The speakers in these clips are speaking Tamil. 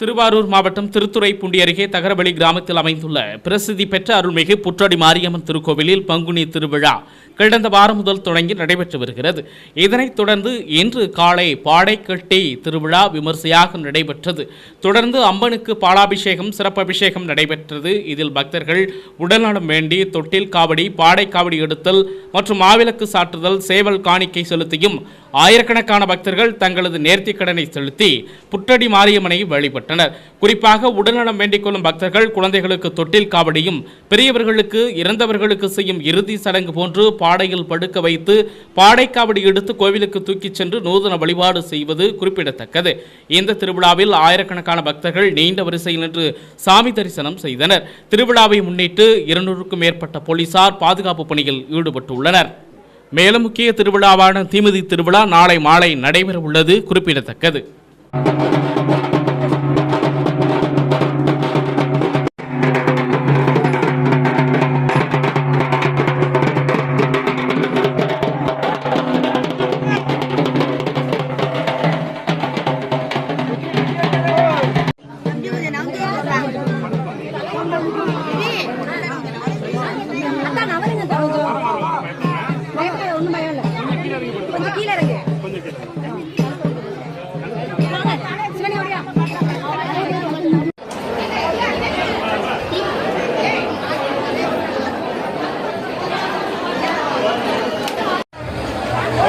திருவாரூர் மாவட்டம் திருத்துறைப்பூண்டி அருகே தகரவழி கிராமத்தில் அமைந்துள்ள பிரசித்தி பெற்ற அருள்மிகு புற்றடி மாரியம்மன் திருக்கோவிலில் பங்குனி திருவிழா கடந்த வாரம் முதல் தொடங்கி நடைபெற்று வருகிறது. இதனைத் தொடர்ந்து இன்று காலை பாடைக்கட்டி திருவிழா விமர்சையாக நடைபெற்றது. தொடர்ந்து அம்மனுக்கு பாலாபிஷேகம் சிறப்பபிஷேகம் நடைபெற்றது. இதில் பக்தர்கள் உடல்நலம் வேண்டி தொட்டில் காவடி பாடை காவடி எடுத்தல் மற்றும் மாவிளக்கு சாற்றுதல் சேவல் காணிக்கை செலுத்தியும் ஆயிரக்கணக்கான பக்தர்கள் தங்களது நேர்த்திக் கடனை செலுத்தி புற்றடி மாரியம்மனை வழிபட்டனர். குறிப்பாக உடல்நலம் வேண்டிக் கொள்ளும் பக்தர்கள் குழந்தைகளுக்கு தொட்டில் காவடியும் பெரியவர்களுக்கு இறந்தவர்களுக்கு செய்யும் இறுதி சடங்கு போன்று பாடையில் படுக்க வைத்து பாடைக்காவடி எடுத்து கோவிலுக்கு தூக்கிச் சென்று நூதன வழிபாடு செய்வது குறிப்பிடத்தக்கது. இந்த திருவிழாவில் ஆயிரக்கணக்கான பக்தர்கள் நீண்ட வரிசையில் நின்று சாமி தரிசனம் செய்தனர். திருவிழாவை முன்னிட்டு இருநூறுக்கும் மேற்பட்ட போலீசார் பாதுகாப்பு பணியில் ஈடுபட்டுள்ளனர். மேலும் முக்கிய திருவிழாவான தீமிதி திருவிழா நாளை மாலை நடைபெற உள்ளது குறிப்பிடத்தக்கது.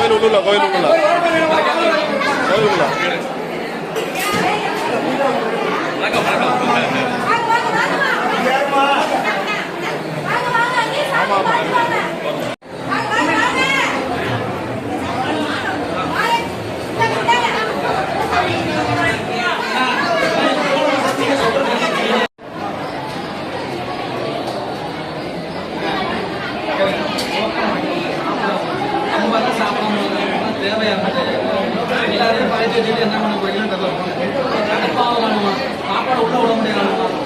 கோயில் உள்ள கோயில் உள்ள கோயில் உள்ள பிஜேபியில் என்ன பண்ண போறீங்கன்னு தெரியல கடுப்பாவது சாப்பாடு உள்ள விட முடியாது